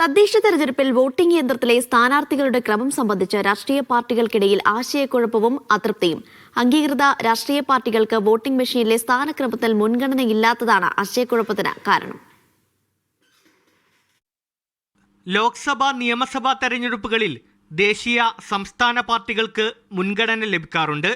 തദ്ദേശ തെരഞ്ഞെടുപ്പിൽ വോട്ടിംഗ് യന്ത്രത്തിലെ സ്ഥാനാർത്ഥികളുടെ ക്രമം സംബന്ധിച്ച് രാഷ്ട്രീയ പാർട്ടികൾക്കിടയിൽ ആശയക്കുഴപ്പവും അതൃപ്തിയും. അംഗീകൃത രാഷ്ട്രീയ പാർട്ടികൾക്ക് വോട്ടിംഗ് മെഷീനിലെ സ്ഥാനക്രമത്തിൽ മുൻഗണനയില്ലാത്തതാണ് ആശയക്കുഴപ്പത്തിന് കാരണം. ലോക്സഭാ നിയമസഭാ തെരഞ്ഞെടുപ്പുകളിൽ ദേശീയ സംസ്ഥാന പാർട്ടികൾക്ക് മുൻഗണന ലഭിക്കാറുണ്ട്.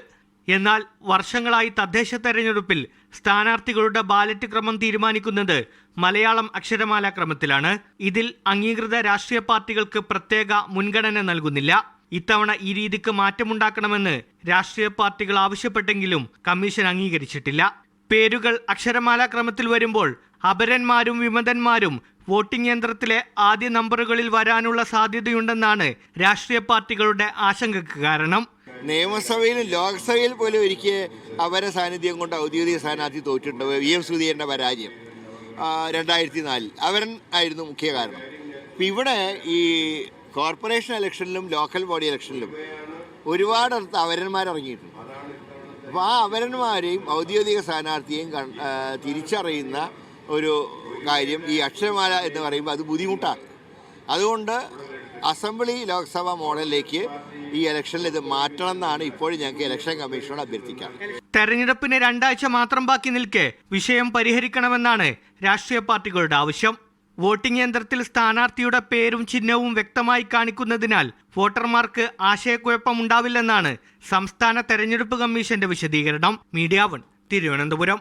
എന്നാൽ വർഷങ്ങളായി തദ്ദേശ തെരഞ്ഞെടുപ്പിൽ സ്ഥാനാർത്ഥികളുടെ ബാലറ്റ് ക്രമം തീരുമാനിക്കുന്നത് മലയാളം അക്ഷരമാല ക്രമത്തിലാണ്. ഇതിൽ അംഗീകൃത രാഷ്ട്രീയ പാർട്ടികൾക്ക് പ്രത്യേക മുൻഗണന നൽകുന്നില്ല. ഇത്തവണ ഈ രീതിക്ക് മാറ്റമുണ്ടാക്കണമെന്ന് രാഷ്ട്രീയ പാർട്ടികൾ ആവശ്യപ്പെട്ടെങ്കിലും കമ്മീഷൻ അംഗീകരിച്ചിട്ടില്ല. പേരുകൾ അക്ഷരമാല ക്രമത്തിൽ വരുമ്പോൾ അപരന്മാരും വിമതന്മാരും വോട്ടിംഗ് യന്ത്രത്തിലെ ആദ്യ നമ്പറുകളിൽ വരാനുള്ള സാധ്യതയുണ്ടെന്നാണ് രാഷ്ട്രീയ പാർട്ടികളുടെ ആശങ്കയ്ക്ക് കാരണം. നിയമസഭയിലും ലോക്സഭയിൽ പോലും ഒരിക്കൽ അവരെ സാന്നിധ്യം കൊണ്ട് ഔദ്യോഗിക സ്ഥാനാർത്ഥി തോറ്റിട്ടുണ്ട്. വി എം സുധീരന്റെ പരാജയം രണ്ടായിരത്തി നാലിൽ അവരൻ ആയിരുന്നു മുഖ്യ കാരണം. ഇപ്പം ഇവിടെ ഈ കോർപ്പറേഷൻ ഇലക്ഷനിലും ലോക്കൽ ബോഡി ഇലക്ഷനിലും ഒരുപാടടുത്ത് അവരന്മാരിറങ്ങിയിട്ടുണ്ട്. അപ്പോൾ ആ അവരന്മാരെയും ഔദ്യോഗിക സ്ഥാനാർത്ഥിയെയും തിരിച്ചറിയുന്ന ഒരു കാര്യം ഈ അക്ഷരമാല എന്ന് പറയുമ്പോൾ അത് ബുദ്ധിമുട്ടാണ്. അതുകൊണ്ട് അസംബ്ലി ലോക്സഭ മോഡലിലേക്ക് ഈ ഇലക്ഷനിൽ ഇത് മാറ്റണം എന്നാണ് ഇപ്പോഴും ഞങ്ങൾക്ക് ഇലക്ഷൻ കമ്മീഷനോട് അഭ്യർത്ഥിക്കുക തെരഞ്ഞെടുപ്പിന് രണ്ടാഴ്ച മാത്രം ബാക്കി നിൽക്കെ വിഷയം പരിഹരിക്കണമെന്നാണ് രാഷ്ട്രീയ പാർട്ടികളുടെ ആവശ്യം. വോട്ടിംഗ് യന്ത്രത്തിൽ സ്ഥാനാർത്ഥിയുടെ പേരും ചിഹ്നവും വ്യക്തമായി കാണിക്കുന്നതിനാൽ വോട്ടർമാർക്ക് ആശയക്കുഴപ്പമുണ്ടാവില്ലെന്നാണ് സംസ്ഥാന തെരഞ്ഞെടുപ്പ് കമ്മീഷന്റെ വിശദീകരണം. Media one Thiruvananthapuram.